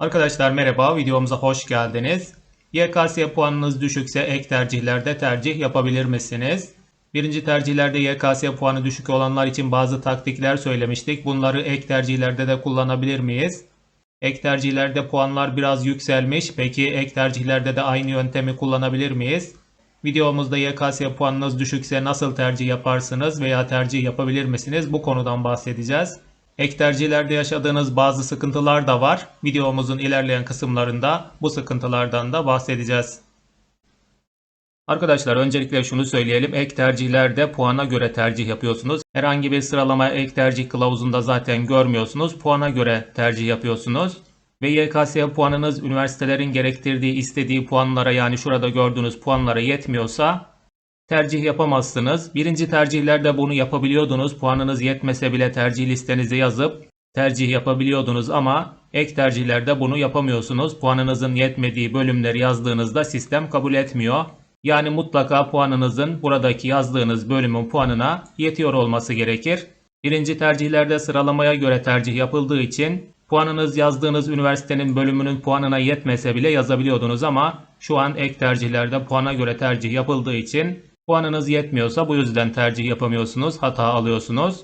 Arkadaşlar merhaba, videomuza hoş geldiniz. YKS puanınız düşükse ek tercihlerde tercih yapabilir misiniz? Birinci tercihlerde YKS puanı düşük olanlar için bazı taktikler söylemiştik. Bunları ek tercihlerde de kullanabilir miyiz? Ek tercihlerde puanlar biraz yükselmiş. Peki ek tercihlerde de aynı yöntemi kullanabilir miyiz? Videomuzda YKS puanınız düşükse nasıl tercih yaparsınız veya tercih yapabilir misiniz? Bu konudan bahsedeceğiz. Ek tercihlerde yaşadığınız bazı sıkıntılar da var. Videomuzun ilerleyen kısımlarında bu sıkıntılardan da bahsedeceğiz. Arkadaşlar öncelikle şunu söyleyelim. Ek tercihlerde puana göre tercih yapıyorsunuz. Herhangi bir sıralama ek tercih kılavuzunda zaten görmüyorsunuz. Puana göre tercih yapıyorsunuz. Ve YKS puanınız üniversitelerin gerektirdiği istediği puanlara yani şurada gördüğünüz puanlara yetmiyorsa tercih yapamazsınız. Birinci tercihlerde bunu yapabiliyordunuz. Puanınız yetmese bile tercih listenize yazıp tercih yapabiliyordunuz ama ek tercihlerde bunu yapamıyorsunuz. Puanınızın yetmediği bölümleri yazdığınızda sistem kabul etmiyor. Yani mutlaka puanınızın buradaki yazdığınız bölümün puanına yetiyor olması gerekir. Birinci tercihlerde sıralamaya göre tercih yapıldığı için puanınız yazdığınız üniversitenin bölümünün puanına yetmese bile yazabiliyordunuz ama şu an ek tercihlerde puana göre tercih yapıldığı için puanınız yetmiyorsa bu yüzden tercih yapamıyorsunuz, hata alıyorsunuz.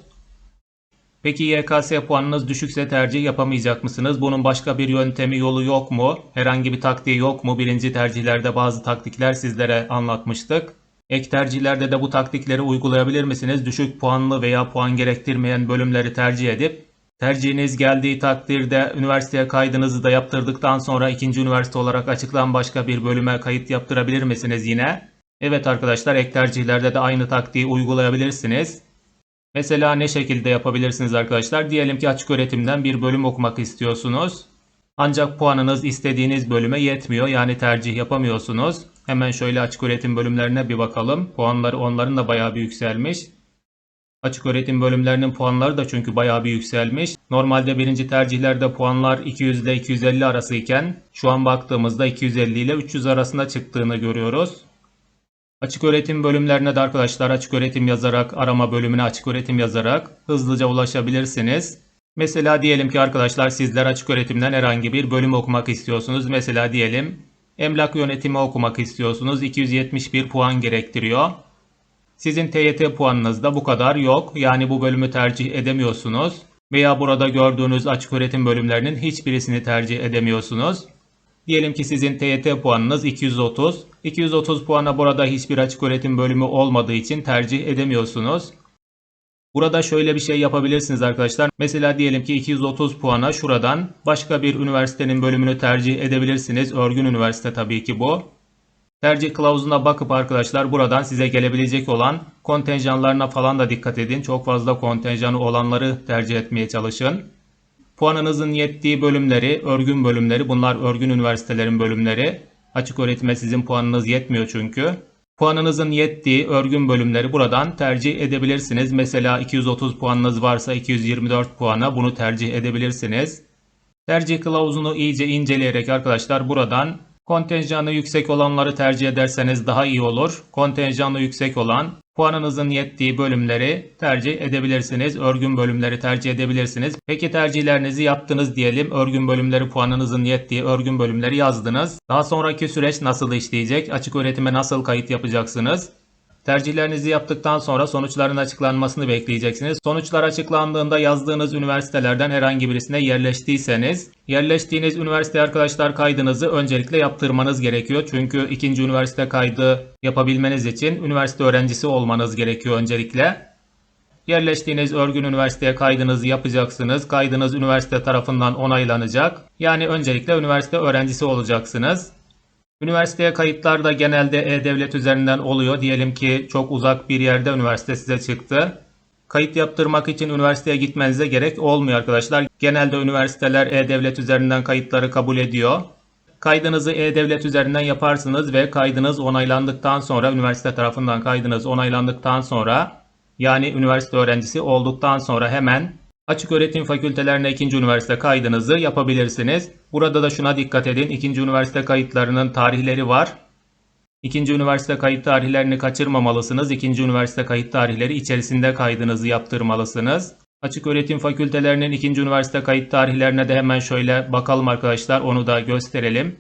Peki YKS puanınız düşükse tercih yapamayacak mısınız? Bunun başka bir yöntemi yolu yok mu? Herhangi bir taktiği yok mu? Birinci tercihlerde bazı taktikler sizlere anlatmıştık. Ek tercihlerde de bu taktikleri uygulayabilir misiniz? Düşük puanlı veya puan gerektirmeyen bölümleri tercih edip tercihiniz geldiği takdirde üniversiteye kaydınızı da yaptırdıktan sonra ikinci üniversite olarak açıklan başka bir bölüme kayıt yaptırabilir misiniz yine? Evet arkadaşlar ek tercihlerde de aynı taktiği uygulayabilirsiniz. Mesela ne şekilde yapabilirsiniz arkadaşlar? Diyelim ki açık öğretimden bir bölüm okumak istiyorsunuz. Ancak puanınız istediğiniz bölüme yetmiyor. Yani tercih yapamıyorsunuz. Hemen şöyle açık öğretim bölümlerine bir bakalım. Puanları onların da bayağı bir yükselmiş. Açık öğretim bölümlerinin puanları da çünkü bayağı bir yükselmiş. Normalde birinci tercihlerde puanlar 200 ile 250 arası iken şu an baktığımızda 250 ile 300 arasında çıktığını görüyoruz. Açık öğretim bölümlerine de arkadaşlar açık öğretim yazarak arama bölümüne açık öğretim yazarak hızlıca ulaşabilirsiniz. Mesela diyelim ki arkadaşlar sizler açık öğretimden herhangi bir bölüm okumak istiyorsunuz. Mesela diyelim emlak yönetimi okumak istiyorsunuz. 271 puan gerektiriyor. Sizin TYT puanınız da bu kadar yok. Yani bu bölümü tercih edemiyorsunuz. Veya burada gördüğünüz açık öğretim bölümlerinin hiçbirisini tercih edemiyorsunuz. Diyelim ki sizin TYT puanınız 230. 230 puana burada hiçbir açık öğretim bölümü olmadığı için tercih edemiyorsunuz. Burada şöyle bir şey yapabilirsiniz arkadaşlar. Mesela diyelim ki 230 puana şuradan başka bir üniversitenin bölümünü tercih edebilirsiniz. Örgün üniversite tabii ki bu. Tercih kılavuzuna bakıp arkadaşlar buradan size gelebilecek olan kontenjanlarına falan da dikkat edin. Çok fazla kontenjanı olanları tercih etmeye çalışın. Puanınızın yettiği bölümleri, örgün bölümleri, bunlar örgün üniversitelerin bölümleri. Açık öğretime sizin puanınız yetmiyor çünkü. Puanınızın yettiği örgün bölümleri buradan tercih edebilirsiniz. Mesela 230 puanınız varsa 224 puana bunu tercih edebilirsiniz. Tercih kılavuzunu iyice inceleyerek arkadaşlar buradan kontenjanı yüksek olanları tercih ederseniz daha iyi olur. Kontenjanı yüksek olan puanınızın yettiği bölümleri tercih edebilirsiniz. Örgün bölümleri tercih edebilirsiniz. Peki tercihlerinizi yaptınız diyelim. Örgün bölümleri puanınızın yettiği örgün bölümleri yazdınız. Daha sonraki süreç nasıl işleyecek? Açık öğretime nasıl kayıt yapacaksınız? Tercihlerinizi yaptıktan sonra sonuçların açıklanmasını bekleyeceksiniz. Sonuçlar açıklandığında yazdığınız üniversitelerden herhangi birisine yerleştiyseniz, yerleştiğiniz üniversite arkadaşlar kaydınızı öncelikle yaptırmanız gerekiyor. Çünkü ikinci üniversite kaydı yapabilmeniz için üniversite öğrencisi olmanız gerekiyor öncelikle. Yerleştiğiniz örgün üniversiteye kaydınızı yapacaksınız. Kaydınız üniversite tarafından onaylanacak. Yani öncelikle üniversite öğrencisi olacaksınız. Üniversiteye kayıtlar da genelde E-Devlet üzerinden oluyor. Diyelim ki çok uzak bir yerde üniversite size çıktı. Kayıt yaptırmak için üniversiteye gitmenize gerek olmuyor arkadaşlar. Genelde üniversiteler E-Devlet üzerinden kayıtları kabul ediyor. Kaydınızı E-Devlet üzerinden yaparsınız ve kaydınız onaylandıktan sonra üniversite tarafından kaydınız onaylandıktan sonra yani üniversite öğrencisi olduktan sonra hemen Açık öğretim fakültelerine ikinci üniversite kaydınızı yapabilirsiniz. Burada da şuna dikkat edin. İkinci üniversite kayıtlarının tarihleri var. İkinci üniversite kayıt tarihlerini kaçırmamalısınız. İkinci üniversite kayıt tarihleri içerisinde kaydınızı yaptırmalısınız. Açık öğretim fakültelerinin ikinci üniversite kayıt tarihlerine de hemen şöyle bakalım arkadaşlar. Onu da gösterelim.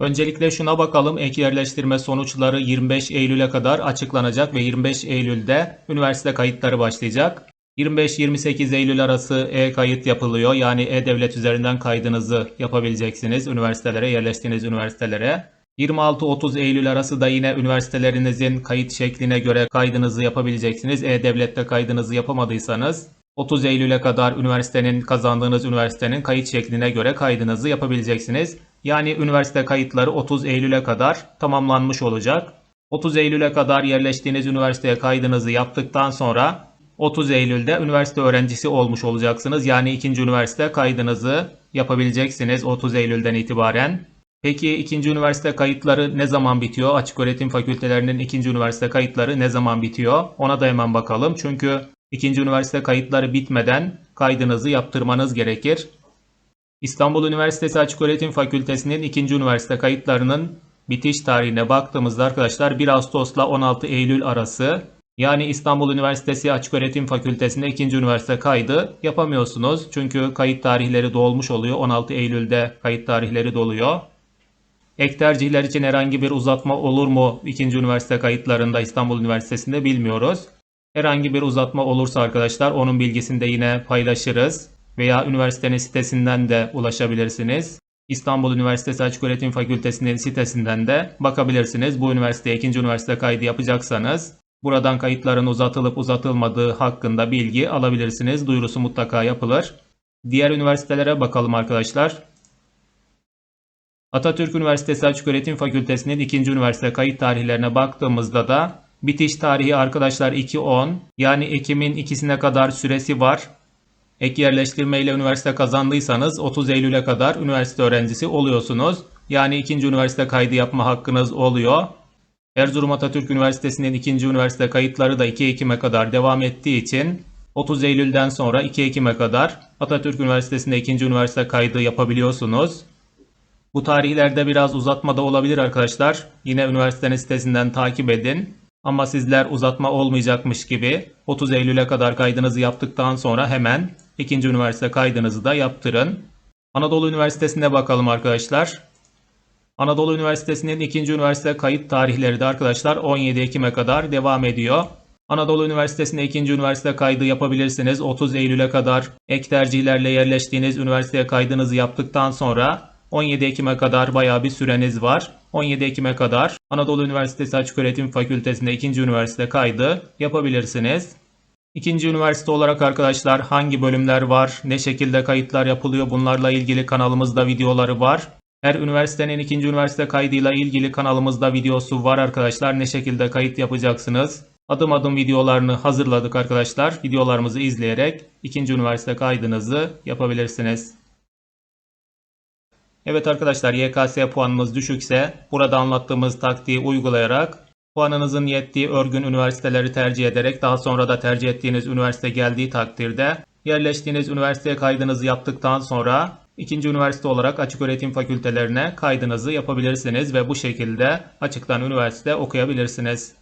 Öncelikle şuna bakalım. Ek yerleştirme sonuçları 25 Eylül'e kadar açıklanacak ve 25 Eylül'de üniversite kayıtları başlayacak. 25-28 Eylül arası e-kayıt yapılıyor. Yani e-devlet üzerinden kaydınızı yapabileceksiniz üniversitelere, yerleştiğiniz üniversitelere. 26-30 Eylül arası da yine üniversitelerinizin kayıt şekline göre kaydınızı yapabileceksiniz. E-Devlet'te kaydınızı yapamadıysanız 30 Eylül'e kadar üniversitenin kazandığınız üniversitenin kayıt şekline göre kaydınızı yapabileceksiniz. Yani üniversite kayıtları 30 Eylül'e kadar tamamlanmış olacak. 30 Eylül'e kadar yerleştiğiniz üniversiteye kaydınızı yaptıktan sonra 30 Eylül'de üniversite öğrencisi olmuş olacaksınız. Yani ikinci üniversite kaydınızı yapabileceksiniz 30 Eylül'den itibaren. Peki ikinci üniversite kayıtları ne zaman bitiyor? Açık öğretim fakültelerinin ikinci üniversite kayıtları ne zaman bitiyor? Ona da hemen bakalım. Çünkü ikinci üniversite kayıtları bitmeden kaydınızı yaptırmanız gerekir. İstanbul Üniversitesi Açık Öğretim Fakültesinin ikinci üniversite kayıtlarının bitiş tarihine baktığımızda arkadaşlar 1 Ağustos'la 16 Eylül arası yani İstanbul Üniversitesi Açık Öğretim Fakültesinde ikinci üniversite kaydı yapamıyorsunuz. Çünkü kayıt tarihleri dolmuş oluyor. 16 Eylül'de kayıt tarihleri doluyor. Ek tercihler için herhangi bir uzatma olur mu ikinci üniversite kayıtlarında İstanbul Üniversitesi'nde bilmiyoruz. Herhangi bir uzatma olursa arkadaşlar onun bilgisini de yine paylaşırız. Veya üniversitenin sitesinden de ulaşabilirsiniz. İstanbul Üniversitesi Açıköğretim Fakültesi'nin sitesinden de bakabilirsiniz. Bu üniversiteye ikinci üniversite kaydı yapacaksanız buradan kayıtların uzatılıp uzatılmadığı hakkında bilgi alabilirsiniz. Duyurusu mutlaka yapılır. Diğer üniversitelere bakalım arkadaşlar. Atatürk Üniversitesi Açıköğretim Fakültesi'nin ikinci üniversite kayıt tarihlerine baktığımızda da bitiş tarihi arkadaşlar 2.10 yani Ekim'in ikisine kadar süresi var. Ek yerleştirme ile üniversite kazandıysanız 30 Eylül'e kadar üniversite öğrencisi oluyorsunuz. Yani ikinci üniversite kaydı yapma hakkınız oluyor. Erzurum Atatürk Üniversitesi'nin ikinci üniversite kayıtları da 2 Ekim'e kadar devam ettiği için 30 Eylül'den sonra 2 Ekim'e kadar Atatürk Üniversitesi'nde ikinci üniversite kaydı yapabiliyorsunuz. Bu tarihlerde biraz uzatma da olabilir arkadaşlar. Yine üniversitenin sitesinden takip edin. Ama sizler uzatma olmayacakmış gibi 30 Eylül'e kadar kaydınızı yaptıktan sonra hemen ikinci üniversite kaydınızı da yaptırın. Anadolu Üniversitesi'ne bakalım arkadaşlar. Anadolu Üniversitesi'nin ikinci üniversite kayıt tarihleri de arkadaşlar 17 Ekim'e kadar devam ediyor. Anadolu Üniversitesi'nde ikinci üniversite kaydı yapabilirsiniz. 30 Eylül'e kadar ek tercihlerle yerleştiğiniz üniversiteye kaydınızı yaptıktan sonra 17 Ekim'e kadar bayağı bir süreniz var. 17 Ekim'e kadar Anadolu Üniversitesi Açıköğretim Fakültesi'nde ikinci üniversite kaydı yapabilirsiniz. İkinci üniversite olarak arkadaşlar hangi bölümler var, ne şekilde kayıtlar yapılıyor bunlarla ilgili kanalımızda videoları var. Her üniversitenin ikinci üniversite kaydıyla ilgili kanalımızda videosu var arkadaşlar. Ne şekilde kayıt yapacaksınız? Adım adım videolarını hazırladık arkadaşlar. Videolarımızı izleyerek ikinci üniversite kaydınızı yapabilirsiniz. Evet arkadaşlar YKS puanınız düşükse burada anlattığımız taktiği uygulayarak puanınızın yettiği örgün üniversiteleri tercih ederek daha sonra da tercih ettiğiniz üniversite geldiği takdirde yerleştiğiniz üniversiteye kaydınızı yaptıktan sonra ikinci üniversite olarak açık öğretim fakültelerine kaydınızı yapabilirsiniz ve bu şekilde açıktan üniversite okuyabilirsiniz.